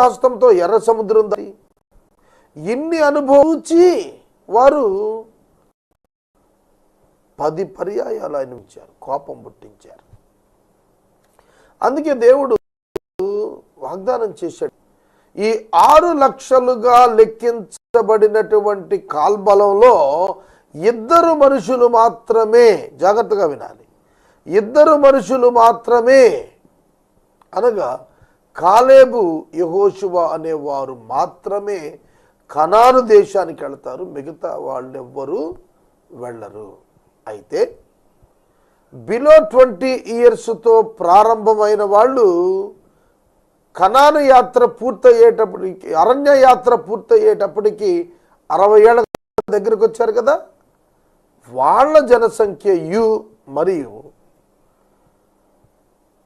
హస్తంతో ఎర్ర సముద్రం దాటి ఇన్ని అనుభవించి వారు పది పర్యాయాలు ఆయన ఇచ్చారు కోపం పుట్టించారు. అందుకే దేవుడు వాగ్దానం చేశాడు ఈ ఆరు లక్షలుగా లెక్కించబడినటువంటి కాల్బలంలో ఇద్దరు మనుషులు మాత్రమే జాగ్రత్తగా వినాలి. ఇద్దరు మనుషులు మాత్రమే అనగా కాలేబు యహోశువ అనేవారు మాత్రమే కనాను దేశానికి వెళతారు మిగతా వాళ్ళెవ్వరూ వెళ్ళరు. అయితే బిలో ట్వంటీ ఇయర్స్తో ప్రారంభమైన వాళ్ళు కనాను యాత్ర పూర్తయ్యేటప్పటికి అరణ్య యాత్ర పూర్తయ్యేటప్పటికి అరవై ఏళ్ళ దగ్గరకు వచ్చారు కదా? వాళ్ళ జనసంఖ్య యు మరియు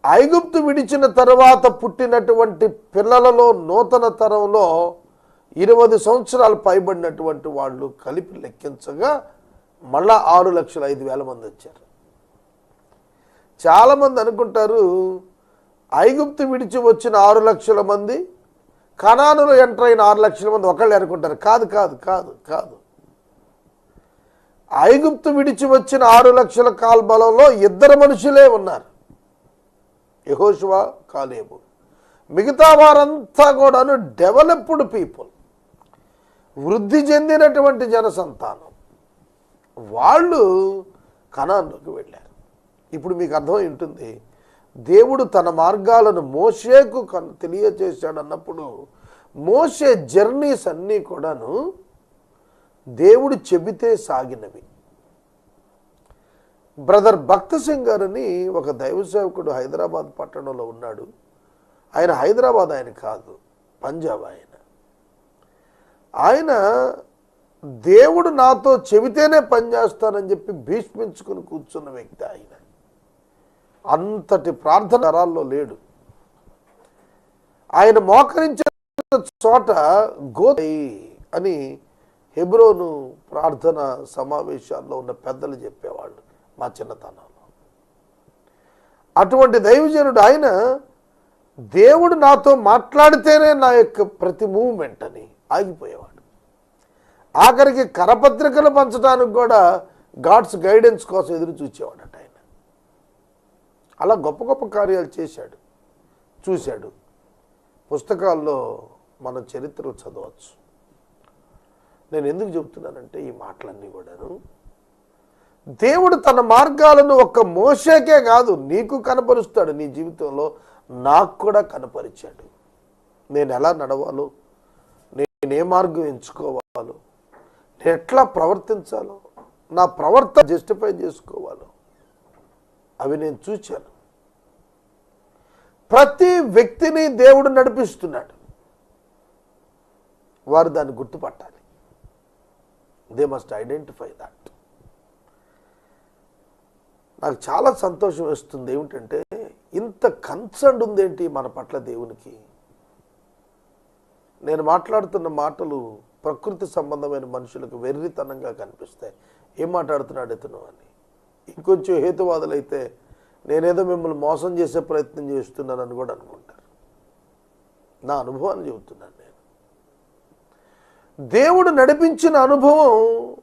ఐగుప్తు విడిచిన తర్వాత పుట్టినటువంటి పిల్లలలో నూతన తరంలో ఇరవై సంవత్సరాలు పైబడినటువంటి వాళ్ళు కలిపి లెక్కించగా మళ్ళా ఆరు లక్షల ఐదు వేల మంది వచ్చారు. చాలామంది అనుకుంటారు ఐగుప్తు విడిచి వచ్చిన ఆరు లక్షల మంది కణానులో ఎంటర్ అయిన ఆరు లక్షల మంది ఒకళ్ళు అనుకుంటారు. కాదు కాదు కాదు కాదు. ఐగుప్తు విడిచి వచ్చిన ఆరు లక్షల కాల్బలంలో ఇద్దరు మనుషులే ఉన్నారు. యహోశువ కాలేబు. మిగతా వారంతా కూడాను డెవలప్డ్ పీపుల్. వృద్ధి చెందినటువంటి జనసంతానం. వాళ్ళు కణాల్లోకి వెళ్ళారు. ఇప్పుడు మీకు అర్థమై ఉంటుంది. దేవుడు తన మార్గాలను మోషేకు కన్ మోసే మోషే జర్నీస్ అన్నీ కూడాను దేవుడు చెబితే సాగినవి. బ్రదర్ భక్త సింగ్ గారని ఒక దైవ సేవకుడు హైదరాబాద్ పట్టణంలో ఉన్నాడు. ఆయన హైదరాబాద్ ఆయన కాదు పంజాబ్ ఆయన. ఆయన దేవుడు నాతో చెబితేనే పనిచేస్తానని చెప్పి భీష్మించుకుని కూర్చున్న వ్యక్తి ఆయన. అంతటి ప్రార్థన తరాల్లో లేడు. ఆయన మోకరించిన చోట గోతై అని హెబ్రోను ప్రార్థన సమావేశాల్లో ఉన్న పెద్దలు చెప్పేవాళ్ళు. మా చిన్నతనంలో. అటువంటి దైవజనుడు ఆయన దేవుడు నాతో మాట్లాడితేనే నా యొక్క ప్రతి మూమెంట్ అని ఆగిపోయేవాడు. ఆఖరికి కరపత్రికలు పంచడానికి కూడా గాడ్స్ గైడెన్స్ కోసం ఎదురు చూసేవాడట ఆయన. అలా గొప్ప గొప్ప కార్యాలు చేశాడు. చూశాడు. పుస్తకాల్లో మన చరిత్రలు చదవచ్చు. నేను ఎందుకు చెబుతున్నానంటే ఈ మాటలన్నీ కూడాను దేవుడు తన మార్గాలను ఒక్క మోసేకే కాదు నీకు కనపరుస్తాడు నీ జీవితంలో నాకు కూడా కనపరిచాడు. నేను ఎలా నడవాలో నేను ఏ మార్గం ఎంచుకోవాలో నేను ఎట్లా ప్రవర్తించాలో నా ప్రవర్తన జస్టిఫై చేసుకోవాలో అవి నేను చూశాను ప్రతి వ్యక్తిని దేవుడు నడిపిస్తున్నాడు. వారు దాన్ని గుర్తుపట్టాలి. దే మస్ట్ ఐడెంటిఫై దాట్ నాకు చాలా సంతోషం వేస్తుంది ఏమిటంటే ఇంత కన్సర్న్ ఉందేంటి మన పట్ల దేవునికి? నేను మాట్లాడుతున్న మాటలు ప్రకృతి సంబంధమైన మనుషులకు వెర్రితనంగా కనిపిస్తాయి. ఏం మాట్లాడుతున్నాడు ఇతను అని. ఇంకొంచెం హేతువాదులైతే నేనేదో మిమ్మల్ని మోసం చేసే ప్రయత్నం చేస్తున్నానని కూడా అనుకుంటారు. నా అనుభవాన్ని చెబుతున్నాను నేను. దేవుడు నడిపించిన అనుభవం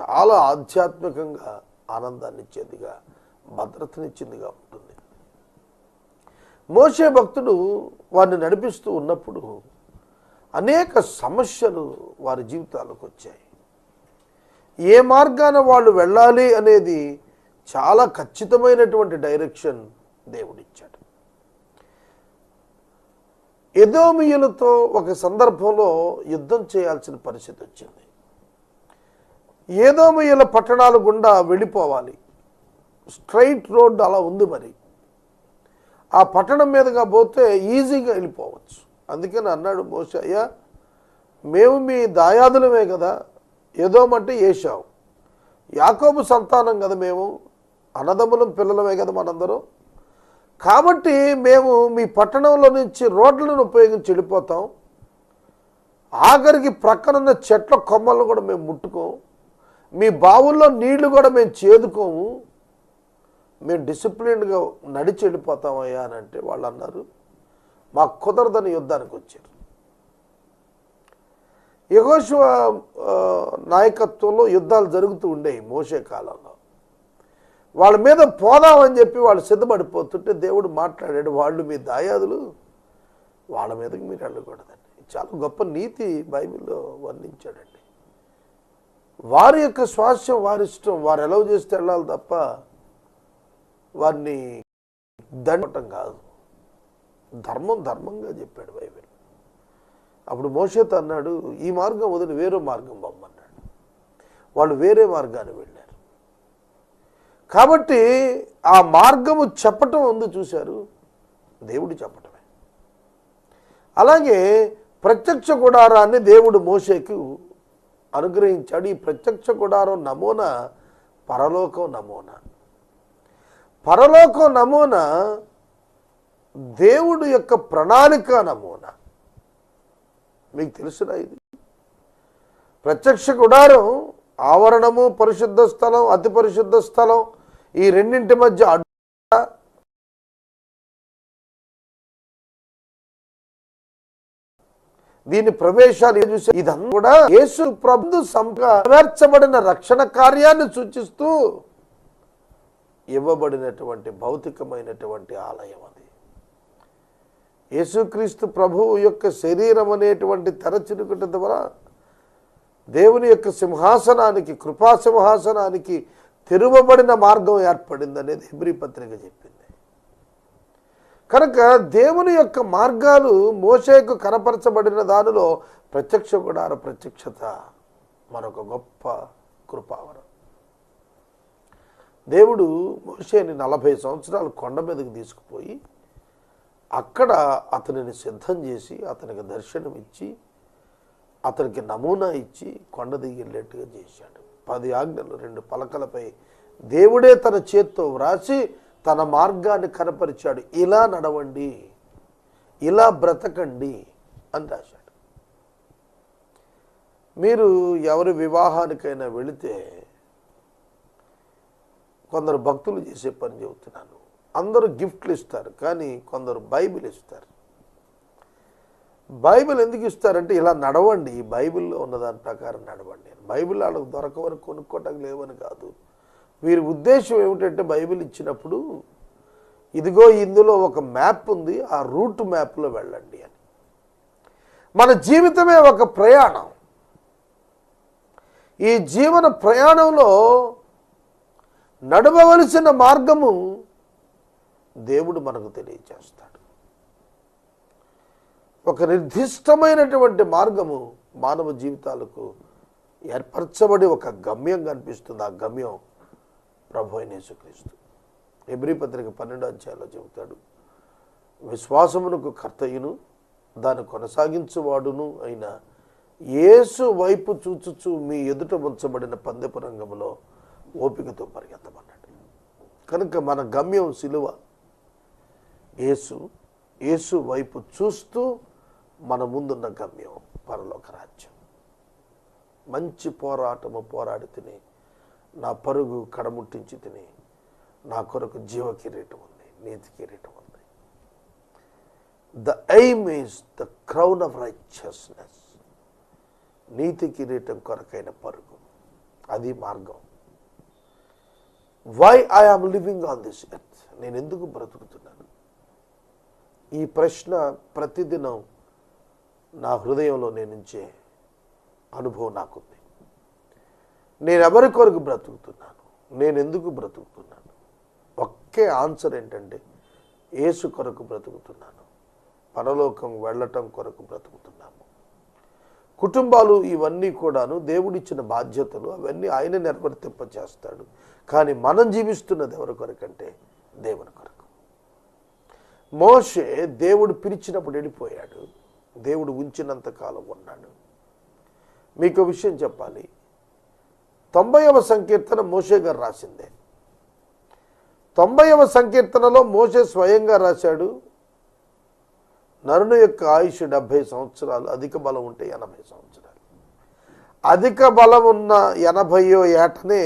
చాలా ఆధ్యాత్మికంగా ఆనందాన్ని ఇచ్చేదిగా భద్రతనిచ్చిందిగా ఉంటుంది. మోసే భక్తుడు వారిని నడిపిస్తూ ఉన్నప్పుడు అనేక సమస్యలు వారి జీవితాలకు వచ్చాయి. ఏ మార్గాన వాళ్ళు వెళ్ళాలి అనేది చాలా ఖచ్చితమైనటువంటి డైరెక్షన్ దేవుడిచ్చాడు. ఎదోమియులతో ఒక సందర్భంలో యుద్ధం చేయాల్సిన పరిస్థితి వచ్చింది. ఏదోమయ్యల పట్టణాలు గుండా వెళ్ళిపోవాలి. స్ట్రైట్ రోడ్ అలా ఉంది మరి. ఆ పట్టణం మీదుగా పోతే ఈజీగా వెళ్ళిపోవచ్చు. అందుకని అన్నాడు మోసయ్య మేము మీ దాయాదులమే కదా ఏదోమంటే ఏషావు యాకోబు సంతానం కదా మేము అన్నదమ్ములం పిల్లలమే కదా మనందరం. కాబట్టి మేము మీ పట్టణంలో నుంచి రోడ్లను ఉపయోగించి వెళ్ళిపోతాం. ఆఖరికి ప్రక్కనున్న చెట్ల కొమ్మలను కూడా మేము ముట్టుకోం. మీ బావుల్లో నీళ్ళు కూడా మేము చేదుకోము. మేము డిసిప్లిన్గా నడిచి వెళ్ళిపోతామయ్యా అని అంటే వాళ్ళు అన్నారు. మాకు కుదరదని యుద్ధానికి వచ్చారు. యహోశివ నాయకత్వంలో యుద్ధాలు జరుగుతూ ఉండేవి మోసే కాలంలో. వాళ్ళ మీద పోదామని చెప్పి వాళ్ళు సిద్ధపడిపోతుంటే దేవుడు మాట్లాడాడు వాళ్ళు మీ దాయాదులు వాళ్ళ మీదకి మీరు వెళ్ళకూడదండి. చాలా గొప్ప నీతి బైబిల్లో వర్ణించాడండి. వారి యొక్క స్వాస్థ్యం వారి ఇష్టం వారు ఎలా చేస్తే వెళ్ళాలి తప్ప వారిని దండటం కాదు. ధర్మం ధర్మంగా చెప్పాడు బైబిల్. అప్పుడు మోషేతో అన్నాడు ఈ మార్గం వదిలి వేరే మార్గం బొమ్మన్నాడు వాళ్ళు వేరే మార్గాన్ని వెళ్ళారు. కాబట్టి ఆ మార్గము చెప్పటం ఉంది చూశారు దేవుడు చెప్పటమే. అలాగే ప్రత్యక్ష గుడారాన్ని దేవుడు మోసేకు అనుగ్రహించాడు. ఈ ప్రత్యక్ష గుడారం నమూనా పరలోకం నమూనా. పరలోకం నమూనా దేవుడు యొక్క ప్రణాళిక నమూనా. మీకు తెలుసునా ఇది? ప్రత్యక్ష గుడారం ఆవరణము పరిశుద్ధ స్థలం అతి పరిశుద్ధ స్థలం ఈ రెండింటి మధ్య దీని ప్రవేశాలు చూసే ఇదంతా కూడా యేసు ప్రభు సంర్చబడిన రక్షణ కార్యాన్ని సూచిస్తూ ఇవ్వబడినటువంటి భౌతికమైనటువంటి ఆలయం అది. యేసుక్రీస్తు ప్రభువు యొక్క శరీరం అనేటువంటి తెరచినుకట ద్వారా దేవుని యొక్క సింహాసనానికి కృపా సింహాసనానికి తెరువబడిన మార్గం ఏర్పడింది అనేది హిబ్రి పత్రిక చెప్పింది. కనుక దేవుని యొక్క మార్గాలు మోసేకు కనపరచబడిన దానిలో ప్రత్యక్ష గుడార ప్రత్యక్షత మరొక గొప్ప కృపావరం. దేవుడు మోసేని నలభై సంవత్సరాలు కొండ మీదకి తీసుకుపోయి అక్కడ అతనిని సిద్ధం చేసి అతనికి దర్శనం ఇచ్చి అతనికి నమూనా ఇచ్చి కొండ దిగి వెళ్ళేట్టుగా చేశాడు. పది ఆజ్ఞలు రెండు పలకలపై దేవుడే తన చేత్తో వ్రాసి తన మార్గాన్ని కనపరిచాడు. ఇలా నడవండి ఇలా బ్రతకండి అని రాశాడు. మీరు ఎవరి వివాహానికైనా వెళితే కొందరు భక్తులు చేసే పని చెబుతున్నాను. అందరూ గిఫ్ట్లు ఇస్తారు కానీ కొందరు బైబిల్ ఇస్తారు. బైబిల్ ఎందుకు ఇస్తారంటే ఇలా నడవండి. ఈ బైబిల్లో ఉన్న దాని ప్రకారం నడవండి. బైబిల్ వాళ్ళకు దొరకవని కొనుక్కోవటం లేవని కాదు. వీరి ఉద్దేశం ఏమిటంటే బైబిల్ ఇచ్చినప్పుడు ఇదిగో ఇందులో ఒక మ్యాప్ ఉంది ఆ రూట్ మ్యాప్లో వెళ్ళండి అని. మన జీవితమే ఒక ప్రయాణం. ఈ జీవన ప్రయాణంలో నడవవలసిన మార్గము దేవుడు మనకు తెలియచేస్తాడు ఒక నిర్దిష్టమైనటువంటి మార్గము మానవ జీవితాలకు ఏర్పరచబడి ఒక గమ్యం కనిపిస్తుంది. ఆ గమ్యం ప్రభు అయిన యేసుక్రీస్తు. ఎబ్రి పత్రిక పన్నెండు అధ్యాయంలో చెబుతాడు విశ్వాసమునకు కర్తయ్యను దాన్ని కొనసాగించువాడును అయిన యేసు వైపు చూచుచు మీ ఎదుట ఉంచబడిన పందెపు రంగంలో ఓపికతో పరిగెత్తమన్నాడు కనుక మన గమ్యం సిలువ యేసు యేసు వైపు చూస్తూ మన ముందున్న గమ్యం పరలోక రాజ్యం. మంచి పోరాటము పోరాడి తిని నా పరుగు కడముట్టించి తిని నా కొరకు జీవ కిరీటం ఉంది నీతి కిరీటం ఉంది. The aim is the crown of righteousness నీతి కిరీటం కొరకైన పరుగు. అది మార్గం. Why I am living on this earth నేను ఎందుకు బ్రతుకుతున్నాను? ఈ ప్రశ్న ప్రతిదినం నా హృదయంలో నేనుంచే అనుభవం నాకుంది. నేను ఎవరి కొరకు బ్రతుకుతున్నాను? నేను ఎందుకు బ్రతుకుతున్నాను? ఒకే ఆన్సర్ ఏంటంటే ఏసు కొరకు బ్రతుకుతున్నాను. పరలోకం వెళ్ళటం కొరకు బ్రతుకుతున్నాము. కుటుంబాలు ఇవన్నీ కూడాను దేవుడిచ్చిన బాధ్యతలు అవన్నీ ఆయన నిర్వర్తింప చేస్తాడు కానీ మనం జీవిస్తున్నది ఎవరి కొరకంటే దేవుని కొరకు. మోషే దేవుడు పిలిచినప్పుడు వెళ్ళిపోయాడు. దేవుడు ఉంచినంత కాలం ఉన్నాడు. మీకు విషయం చెప్పాలి. తొంభైవ సంకీర్తన మోషే గారు రాసిందే. తొంభైవ సంకీర్తనలో మోషే స్వయంగా రాశాడు. నరుని యొక్క ఆయుష్ డెబ్భై సంవత్సరాలు అధిక బలం ఉంటే ఎనభై సంవత్సరాలు. అధిక బలం ఉన్న ఎనభయో ఏటనే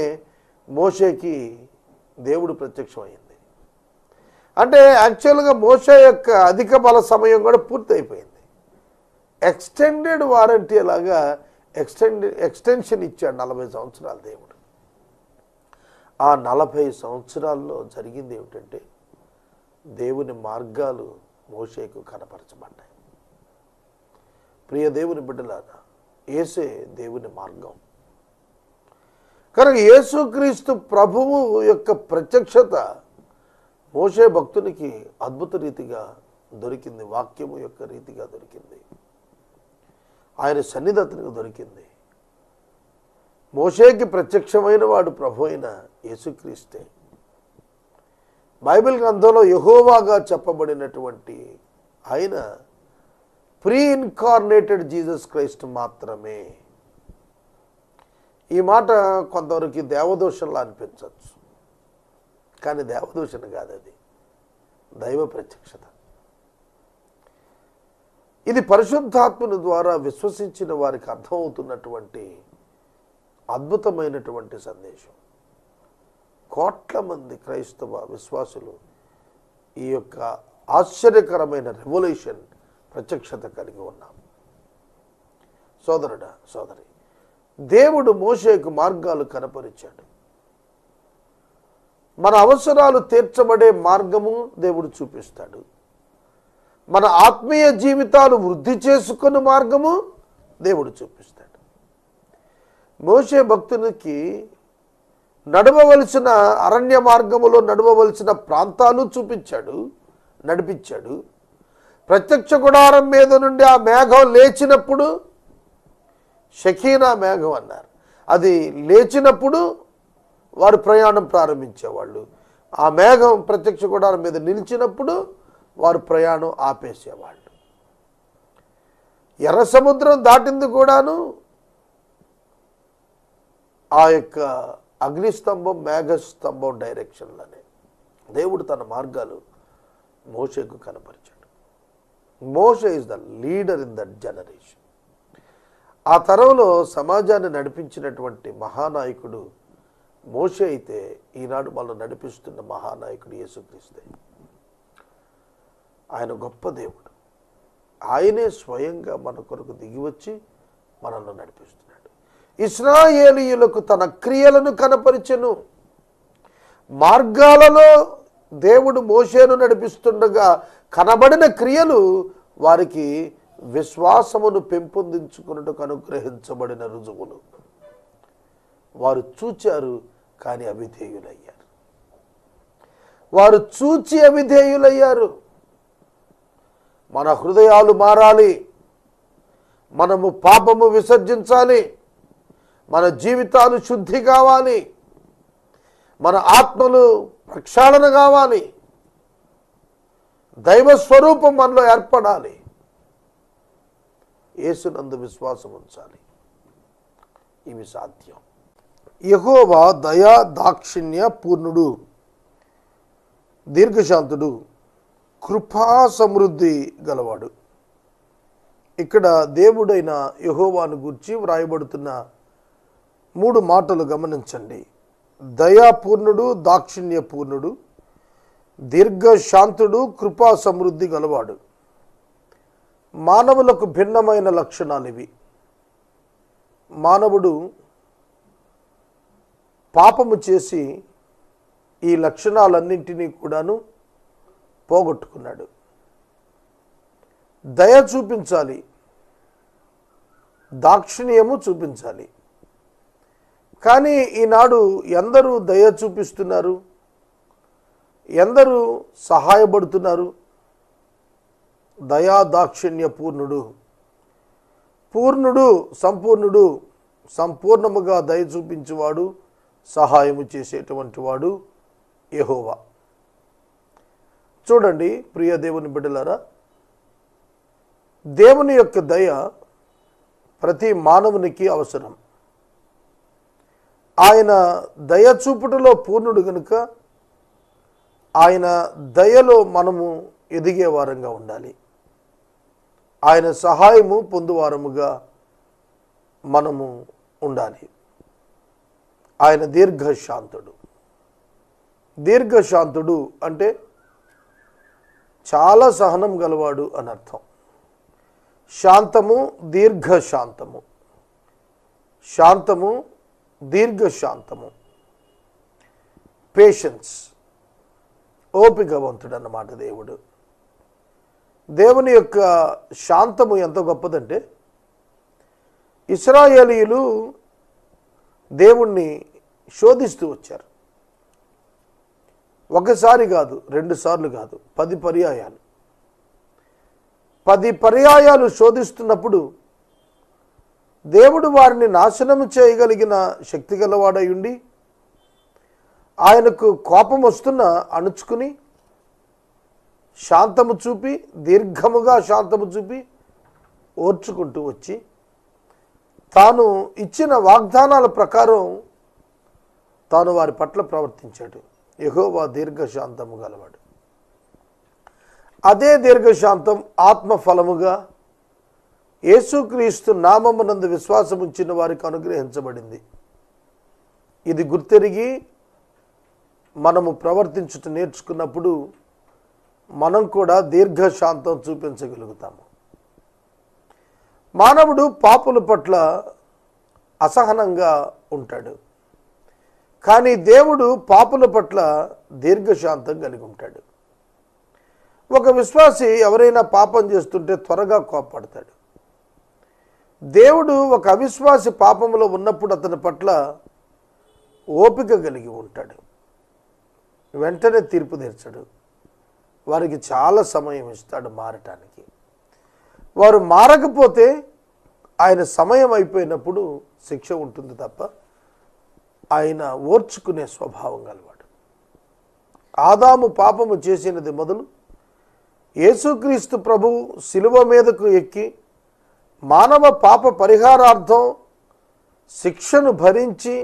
మోషేకి దేవుడు ప్రత్యక్షమైంది అంటే యాక్చువల్గా మోస యొక్క అధిక బల సమయం కూడా పూర్తయిపోయింది. ఎక్స్టెండెడ్ వారంటీ లాగా ఎక్స్టెండ్ ఎక్స్టెన్షన్ ఇచ్చాడు నలభై సంవత్సరాలు దేవుడు. ఆ నలభై సంవత్సరాల్లో జరిగింది ఏమిటంటే దేవుని మార్గాలు మోషేకు కనపరచబడ్డాయి. ప్రియ దేవుని బిడ్డలారా ఏసే దేవుని మార్గం. కనుక యేసుక్రీస్తు ప్రభువు యొక్క ప్రత్యక్షత మోషే భక్తునికి అద్భుత రీతిగా దొరికింది వాక్యము యొక్క రీతిగా దొరికింది. ఆయన సన్నిధి అతనికి దొరికింది. మోషేకి ప్రత్యక్షమైన వాడు ప్రభు అయిన యేసుక్రీస్తే. బైబిల్ గ్రంథంలో యహోవాగా చెప్పబడినటువంటి ఆయన ప్రీ ఇన్కార్నేటెడ్ జీసస్ క్రైస్ట్ మాత్రమే. ఈ మాట కొంతవరకు దేవదోషంలా అనిపించవచ్చు. కానీ దేవదూషణ కాదు అది దైవ ప్రత్యక్షత. ఇది పరిశుద్ధాత్మను ద్వారా విశ్వసించిన వారికి అర్థమవుతున్నటువంటి అద్భుతమైనటువంటి సందేశం. కోట్ల మంది క్రైస్తవ విశ్వాసులు ఈ యొక్క ఆశ్చర్యకరమైన రెవల్యూషన్ ప్రత్యక్షత కలిగి ఉన్నాం. సోదరుడా సోదరి దేవుడు మోషేకు మార్గాలు కనపరిచాడు. మన అవసరాలు తీర్చబడే మార్గము దేవుడు చూపిస్తాడు. మన ఆత్మీయ జీవితాలు వృద్ధి చేసుకున్న మార్గము దేవుడు చూపిస్తాడు. మోసే భక్తునికి నడవవలసిన అరణ్య మార్గములో నడవవలసిన ప్రాంతాలు చూపించాడు నడిపించాడు. ప్రత్యక్ష గుడారం మీద నుండి ఆ మేఘం లేచినప్పుడు షకీనా మేఘం అన్నారు. అది లేచినప్పుడు వారు ప్రయాణం ప్రారంభించేవాళ్ళు. ఆ మేఘం ప్రత్యక్ష గుడారం మీద నిలిచినప్పుడు వారు ప్రయాణం ఆపేసేవాళ్ళు. ఎర్ర సముద్రం దాటింది కూడాను ఆ యొక్క అగ్నిస్తంభం మేఘస్తంభం డైరెక్షన్లోనే. దేవుడు తన మార్గాలు మోషకు కనపరిచాడు. Mosha is the leader in that generation ఆ తరంలో సమాజాన్ని నడిపించినటువంటి మహానాయకుడు మోషే అయితే ఈనాడు మనం నడిపిస్తున్న మహానాయకుడు యేసుక్రీస్తే. ఆయన గొప్ప దేవుడు. ఆయనే స్వయంగా మన కొరకు దిగివచ్చి మనల్ని నడిపిస్తున్నాడు. ఇస్రాయేలీయులకు తన క్రియలను కనపరిచెను. మార్గాలలో దేవుడు మోషేను నడిపిస్తుండగా కనబడిన క్రియలు వారికి విశ్వాసమును పెంపొందించుకున్నట్టుకు అనుగ్రహించబడిన రుజువులు. వారు చూచారు కానీ అవిధేయులయ్యారు. వారు చూచి అవిధేయులయ్యారు. మన హృదయాలు మారాలి. మనము పాపము విసర్జించాలి. మన జీవితాలు శుద్ధి కావాలి. మన ఆత్మలు ప్రక్షాళన కావాలి. దైవ స్వరూపం మనలో ఏర్పడాలి. యేసునందు విశ్వాసం ఉంచాలి. ఇవి సాధ్యం. యహోవా దయా దాక్షిణ్య పూర్ణుడు దీర్ఘశాంతుడు. కృపా సమృద్ధి గలవాడు. ఇక్కడ దేవుడైన యహోవాను గురించి వ్రాయబడుతున్న మూడు మాటలు గమనించండి. దయాపూర్ణుడు దాక్షిణ్య పూర్ణుడు దీర్ఘశాంతుడు కృపా సమృద్ధి గలవాడు. మానవులకు భిన్నమైన లక్షణాలు ఇవి మానవుడు పాపము చేసి ఈ లక్షణాలన్నింటినీ కూడాను పోగొట్టుకున్నాడు. దయ చూపించాలి. దాక్షిణ్యము చూపించాలి. కానీ ఈనాడు ఎందరూ దయ చూపిస్తున్నారు? ఎందరూ సహాయపడుతున్నారు? దయా దాక్షిణ్య పూర్ణుడు. పూర్ణుడు సంపూర్ణుడు సంపూర్ణముగా దయ చూపించేవాడు సహాయము చేసేటువంటి వాడు యహోవా. చూడండి ప్రియ దేవుని బిడ్డలారా. దేవుని యొక్క దయ ప్రతి మానవునికి అవసరం. ఆయన దయ చూపుటలో పూర్ణుడు గనుక ఆయన దయలో మనము ఎదిగే వారంగా ఉండాలి. ఆయన సహాయము పొందువారముగా మనము ఉండాలి. ఆయన దీర్ఘశాంతుడు. దీర్ఘశాంతుడు అంటే చాలా సహనం గలవాడు అని అర్థం. శాంతము దీర్ఘ శాంతము శాంతము దీర్ఘ శాంతము పేషెన్స్ ఓపికవంతుడు అన్నమాట దేవుడు. దేవుని యొక్క శాంతము ఎంత గొప్పదంటే ఇస్రాయేలీలు దేవుణ్ణి శోధిస్తూ వచ్చారు. ఒకసారి కాదు రెండు సార్లు కాదు పది పర్యాయాలు. పది పర్యాయాలు శోధిస్తున్నప్పుడు దేవుడు వారిని నాశనం చేయగలిగిన శక్తి గలవాడై ఉండి ఆయనకు కోపం వస్తున్న అణుచుకుని శాంతము చూపి దీర్ఘముగా శాంతము చూపి ఓర్చుకుంటూ వచ్చి తాను ఇచ్చిన వాగ్దానాల ప్రకారం తాను వారి పట్ల ప్రవర్తించాడు. ఎహోవా దీర్ఘశాంతము గలవాడు. అదే దీర్ఘశాంతం ఆత్మ ఫలముగా యేసుక్రీస్తు నామమునందు విశ్వాసం ఉంచిన వారికి అనుగ్రహించబడింది. ఇది గుర్తెరిగి మనము ప్రవర్తించుట నేర్చుకున్నప్పుడు మనం కూడా దీర్ఘశాంతం చూపించగలుగుతాము. మానవుడు పాపుల పట్ల అసహనంగా ఉంటాడు. కానీ దేవుడు పాపుల పట్ల దీర్ఘశాంతం కలిగి ఉంటాడు. ఒక విశ్వాసి ఎవరైనా పాపం చేస్తుంటే త్వరగా కోపడతాడు దేవుడు ఒక అవిశ్వాసి పాపంలో ఉన్నప్పుడు అతని పట్ల ఓపిక కలిగి ఉంటాడు. వెంటనే తీర్పు తీర్చడు. వారికి చాలా సమయం ఇస్తాడు మారటానికి. వారు మారకపోతే ఆయన సమయం అయిపోయినప్పుడు శిక్ష ఉంటుంది తప్ప ఆయన ఓర్చుకునే స్వభావం గలవాడు. ఆదాము పాపము చేసినది మొదలు యేసుక్రీస్తు ప్రభు శిలువ మీదకు ఎక్కి మానవ పాప పరిహారార్థం శిక్షను భరించి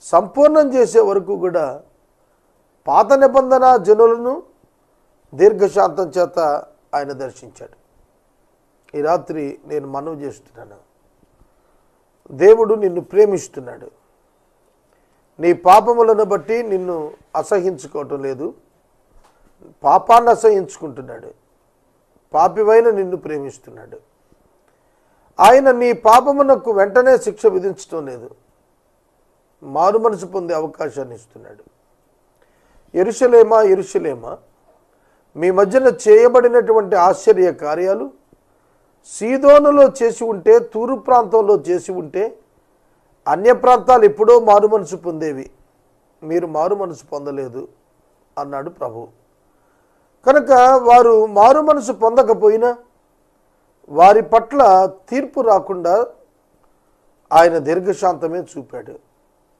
సంపూర్ణం చేసే వరకు కూడా పాత నిబంధన జనులను దీర్ఘశాంతం చేత ఆయన దర్శించాడు. ఈ రాత్రి నేను మనవి చేస్తున్నాను. దేవుడు నిన్ను ప్రేమిస్తున్నాడు. నీ పాపములను బట్టి నిన్ను అసహించుకోవటం లేదు. పాపాన్ని అసహించుకుంటున్నాడు. పాపివైన నిన్ను ప్రేమిస్తున్నాడు. ఆయన నీ పాపమునకు వెంటనే శిక్ష విధించటం లేదు. మారు మనసు పొందే అవకాశాన్ని ఇస్తున్నాడు. ఎరుసలేమా ఎరుసలేమా మీ మధ్యన చేయబడినటువంటి ఆశ్చర్య కార్యాలు సీదోనులో చేసి ఉంటే తూరు ప్రాంతంలో చేసి ఉంటే అన్య ప్రాంతాలు ఎప్పుడో మారు మనసు పొందేవి. మీరు మారు మనసు పొందలేదు అన్నాడు ప్రభు. కనుక వారు మారు మనసు పొందకపోయినా వారి పట్ల తీర్పు రాకుండా ఆయన దీర్ఘశాంతమే చూపాడు.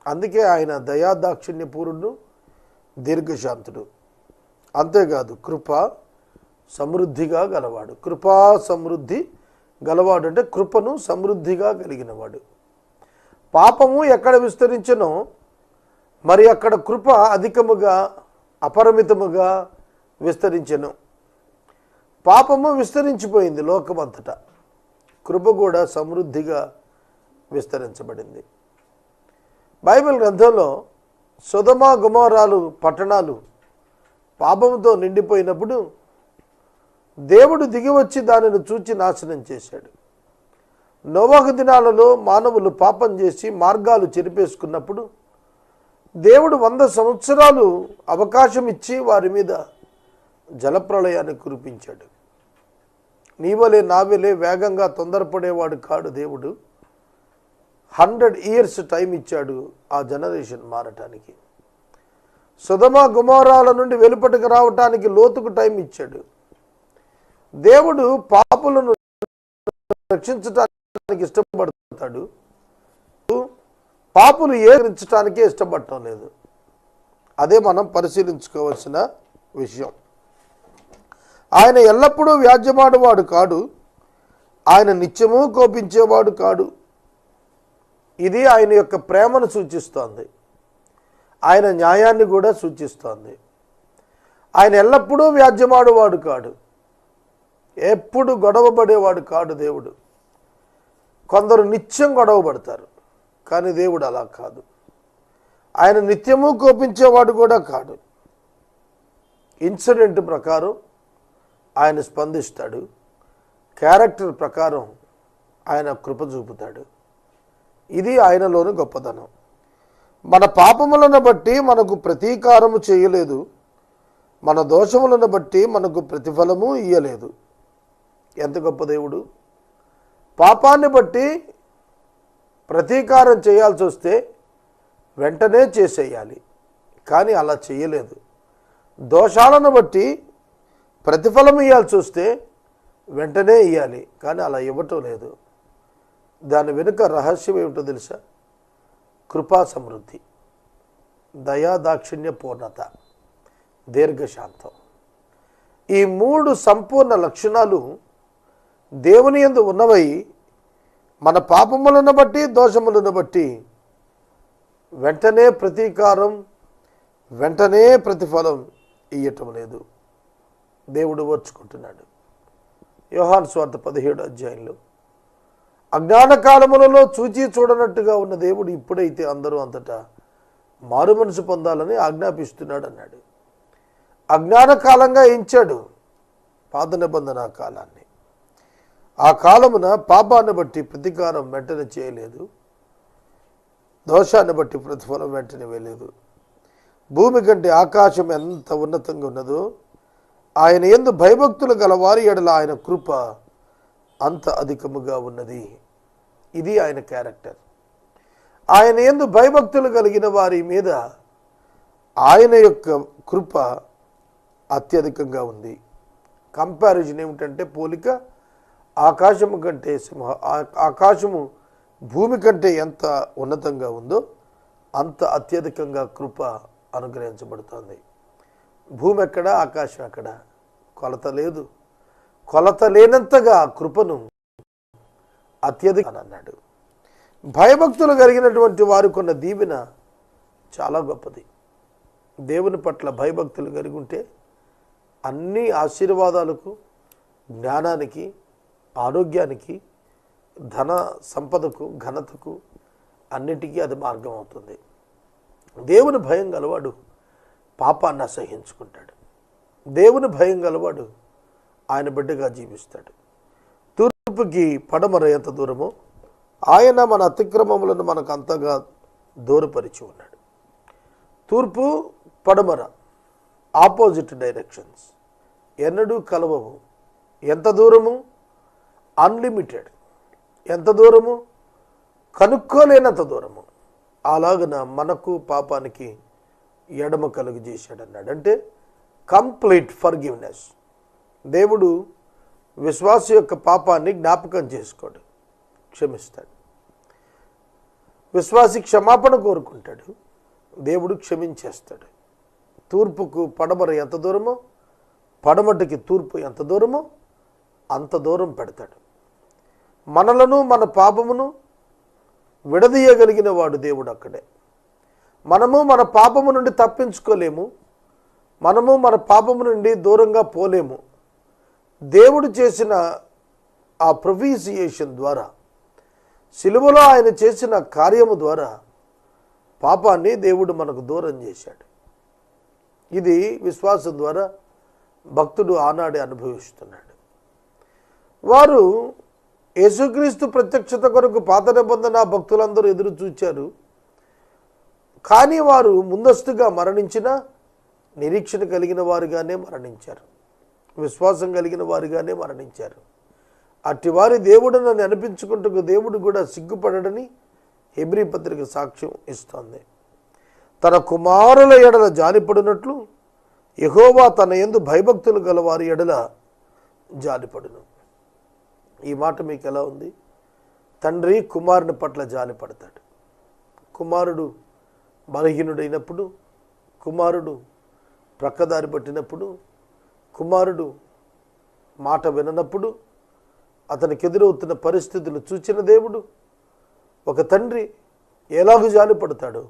అందుకే ఆయన దయాదాక్షిణ్యపూరుడు దీర్ఘశాంతుడు. అంతేకాదు కృప సమృద్ధిగా గలవాడు. కృపా సమృద్ధి గలవాడు అంటే కృపను సమృద్ధిగా కలిగినవాడు. పాపము ఎక్కడ విస్తరించను మరి అక్కడ కృప అధికముగా అపరిమితముగా విస్తరించెను. పాపము విస్తరించిపోయింది లోకమంతటా. కృప కూడా సమృద్ధిగా విస్తరించబడింది. బైబిల్ గ్రంథంలో సుధమా గుమారాలు పట్టణాలు పాపంతో నిండిపోయినప్పుడు దేవుడు దిగివచ్చి దానిని చూచి నాశనం చేశాడు. నోవాహు దినాలలో మానవులు పాపం చేసి మార్గాలు చెరిపేసుకున్నప్పుడు దేవుడు వంద సంవత్సరాలు అవకాశం ఇచ్చి వారి మీద జలప్రళయాన్ని కురిపించాడు. నీవలే నావెలే వేగంగా తొందరపడేవాడు కాడు దేవుడు. హండ్రెడ్ ఇయర్స్ టైం ఇచ్చాడు ఆ జనరేషన్ మారటానికి. సుధమ గుమారాల నుండి వెలుపటికి రావటానికి లోతుకు టైం ఇచ్చాడు. దేవుడు పాపులను రక్షించటానికి ఇష్టపడతాడు. పాపులు ఏకరించడానికే ఇష్టపడటం లేదు. అదే మనం పరిశీలించుకోవాల్సిన విషయం. ఆయన ఎల్లప్పుడూ వ్యాజ్యమాడువాడు కాడు. ఆయన నిత్యము కోపించేవాడు కాడు. ఇది ఆయన యొక్క ప్రేమను సూచిస్తోంది. ఆయన న్యాయాన్ని కూడా సూచిస్తోంది. ఆయన ఎల్లప్పుడూ వ్యాజ్యమాడువాడు కాడు. ఎప్పుడు గొడవపడేవాడు కాడు దేవుడు. కొందరు నిత్యం గొడవ పడతారు. కానీ దేవుడు అలా కాదు. ఆయన నిత్యము కోపించేవాడు కూడా కాడు. ఇన్సిడెంట్ ప్రకారం ఆయన స్పందిస్తాడు. క్యారెక్టర్ ప్రకారం ఆయన కృప చూపుతాడు. ఇది ఆయనలోని గొప్పతనం. మన పాపములను బట్టి మనకు ప్రతీకారము చేయలేదు. మన దోషములను బట్టి మనకు ప్రతిఫలము ఇయ్యలేదు. ఎంత గొప్ప దేవుడు? పాపాన్ని బట్టి ప్రతీకారం చేయాల్సి వస్తే వెంటనే చేసేయాలి. కానీ అలా చేయలేదు. దోషాలను బట్టి ప్రతిఫలం ఇవ్వాల్సి వస్తే వెంటనే ఇవ్వాలి కానీ అలా ఇవ్వటం లేదు. దాని వెనుక రహస్యం ఏమిటో తెలుసా? కృపా సమృద్ధి దయాదాక్షిణ్య పూర్ణత దీర్ఘశాంతం. ఈ మూడు సంపూర్ణ లక్షణాలు దేవుని యందు ఉన్నవై మన పాపములను బట్టి దోషములను బట్టి వెంటనే ప్రతీకారం వెంటనే ప్రతిఫలం ఇయ్యటం లేదు. దేవుడు ఓర్చుకుంటున్నాడు. యోహాన్ స్వార్థ పదిహేడు అధ్యాయంలో అజ్ఞాన కాలములలో చూచి చూడనట్టుగా ఉన్న దేవుడు ఇప్పుడైతే అందరూ అంతటా మారు మనసు పొందాలని ఆజ్ఞాపిస్తున్నాడు అన్నాడు. అజ్ఞాన కాలంగా ఎంచాడు పాత నిబంధన కాలాన్ని. ఆ కాలమున పాపాన్ని బట్టి ప్రతీకారం వెంటనే చేయలేదు. దోషాన్ని బట్టి ప్రతిఫలం వెంటనే వేయలేదు. భూమి కంటే ఆకాశం ఎంత ఉన్నతంగా ఉన్నదో ఆయన ఎందు భయభక్తులు గల వారి ఎడల ఆయన కృప అంత అధికముగా ఉన్నది. ఇది ఆయన క్యారెక్టర్. ఆయన ఎందు భయభక్తులు కలిగిన వారి మీద ఆయన యొక్క కృప అత్యధికంగా ఉంది. కంపారిజన్ ఏమిటంటే పోలిక ఆకాశము కంటే సింహ ఆకాశము భూమి కంటే ఎంత ఉన్నతంగా ఉందో అంత అత్యధికంగా కృప అనుగ్రహించబడుతోంది. భూమి ఎక్కడ ఆకాశం ఎక్కడ? కొలత లేదు. కొలత లేనంతగా కృపను అత్యధిక అన్నాడు భయభక్తులు కలిగినటువంటి వారికి ఉన్న దీవెన చాలా గొప్పది. దేవుని పట్ల భయభక్తులు కలిగి ఉంటే అన్ని ఆశీర్వాదాలకు జ్ఞానానికి ఆరోగ్యానికి ధన సంపదకు ఘనతకు అన్నిటికీ అది మార్గం అవుతుంది. దేవుని భయం గలవాడు పాపాన్ని అసహించుకుంటాడు దేవుని భయం గలవాడు ఆయన బిడ్డగా జీవిస్తాడు. తూర్పుకి పడమర ఎంత దూరమో ఆయన మన అతిక్రమములను మనకు అంతగా దూరపరిచి ఉన్నాడు. తూర్పు పడమర ఆపోజిట్ డైరెక్షన్స్. ఎన్నడూ కలవవు. ఎంత దూరము? అన్లిమిటెడ్. ఎంత దూరము? కనుక్కోలేనంత దూరము. అలాగన మనకు పాపానికి ఎడమ కలుగు చేశాడన్నాడు. అంటే కంప్లీట్ ఫర్గివ్నెస్. దేవుడు విశ్వాస యొక్క పాపాన్ని జ్ఞాపకం చేసుకోడు. క్షమిస్తాడు. విశ్వాసి క్షమాపణ కోరుకుంటాడు. దేవుడు క్షమించేస్తాడు. తూర్పుకు పడమర ఎంత దూరమో? పడమటికి తూర్పు ఎంత దూరమో? అంత దూరం పెడతాడు. మనలను మన పాపమును విడదీయగలిగిన వాడు దేవుడు అక్కడే. మనము మన పాపము నుండి తప్పించుకోలేము. మనము మన పాపము నుండి దూరంగా పోలేము. దేవుడు చేసిన ఆ ప్రొఫీసియేషన్ ద్వారా సిలువలో ఆయన చేసిన కార్యము ద్వారా పాపాన్ని దేవుడు మనకు దూరం చేశాడు. ఇది విశ్వాసం ద్వారా భక్తుడు ఆనాడే అనుభవిస్తున్నాడు. వారు యేసుక్రీస్తు ప్రత్యక్షత కొరకు పాత నిబంధన భక్తులందరూ ఎదురు చూచారు. కానీ వారు ముందస్తుగా మరణించిన నిరీక్షణ కలిగిన వారుగానే మరణించారు. విశ్వాసం కలిగిన వారుగానే మరణించారు. అట్టి వారి దేవుడు నన్ను అనిపించుకుంటూ దేవుడు కూడా సిగ్గుపడడని హెబ్రీ పత్రిక సాక్ష్యం ఇస్తోంది. తన కుమారుల ఎడల జాలిపడినట్లు యహోవా తన ఎందు భయభక్తులు గల వారి ఎడల జాలిపడును. ఈ మాట మీకు ఎలా ఉంది? తండ్రి కుమారుని పట్ల జాలి పడతాడు కుమారుడు బలహీనుడైనప్పుడు కుమారుడు ప్రక్కదారి పట్టినప్పుడు కుమారుడు మాట విననప్పుడు అతనికి ఎదురవుతున్న పరిస్థితులు చూచిన దేవుడు ఒక తండ్రి ఎలాగూ జాలి పడతాడో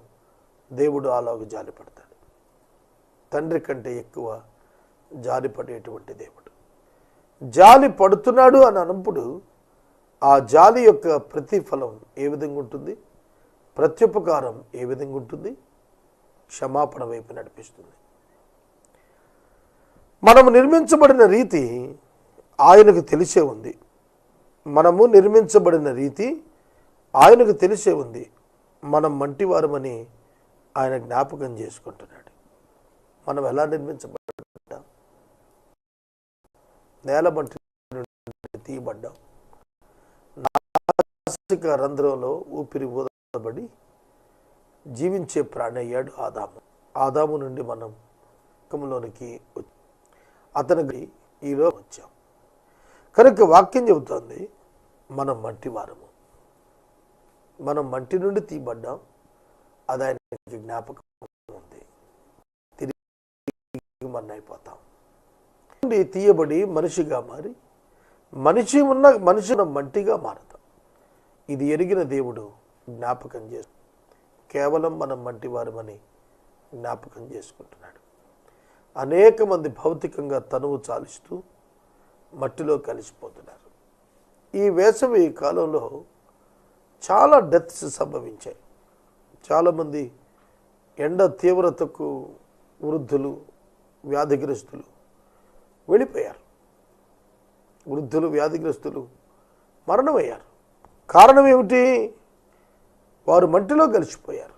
దేవుడు అలాగూ జాలి పడతాడు తండ్రి కంటే ఎక్కువ జాలి పడేటువంటి దేవుడు. జాలి పడుతున్నాడు అని అన్నప్పుడు ఆ జాలి యొక్క ప్రతిఫలం ఏ విధంగా ఉంటుంది? ప్రత్యుపకారం ఏ విధంగా ఉంటుంది? క్షమాపణ వైపు నడిపిస్తుంది. మనము నిర్మించబడిన రీతి ఆయనకు తెలిసే ఉంది. మనము నిర్మించబడిన రీతి ఆయనకు తెలిసే ఉంది. మనం మంటివారమని ఆయన జ్ఞాపకం చేసుకుంటున్నాడు. మనం ఎలా నిర్మించబడి నేల మంటి నుండి తీయబడ్డాం నాసిక రంధ్రంలో ఊపిరి ఊదబడి జీవించే ప్రాణి అయ్యాడు ఆదాము. ఆదాము నుండి మనం లోనికి అతనికి ఈలో వచ్చాం. కనుక వాక్యం చెబుతోంది మనం మట్టి వారము. మనం మట్టి నుండి తీయబడ్డాం అది ఆయనకి జ్ఞాపకం ఉంది. తిరిగి మన అయిపోతాం నుండి తీయబడి మనిషిగా మారి మనిషి ఉన్న మనిషి మట్టిగా మారతాం. ఇది ఎరిగిన దేవుడు జ్ఞాపకం చేసు కేవలం మనం మట్టి వారమని జ్ఞాపకం చేసుకుంటున్నాడు. అనేక మంది భౌతికంగా తనువు చాలిస్తూ మట్టిలో కలిసిపోతున్నారు. ఈ వేసవి కాలంలో చాలా డెత్స్ సంభవించాయి. చాలామంది ఎండ తీవ్రతకు వృద్ధులు వ్యాధిగ్రస్తులు వెళ్ళిపోయారు. వృద్ధులు వ్యాధిగ్రస్తులు మరణమయ్యారు. కారణం ఏమిటి? వారు మట్టిలో కలిసిపోయారు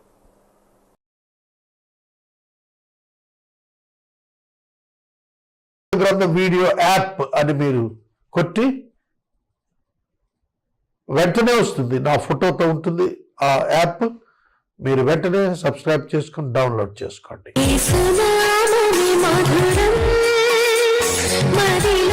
గ్రంథం వీడియో యాప్ అని మీరు కొట్టి వెంటనే వస్తుంది. నా ఫోటోతో ఉంటుంది. ఆ యాప్ మీరు వెంటనే సబ్స్క్రైబ్ చేసుకుని డౌన్లోడ్ చేసుకోండి. மதில்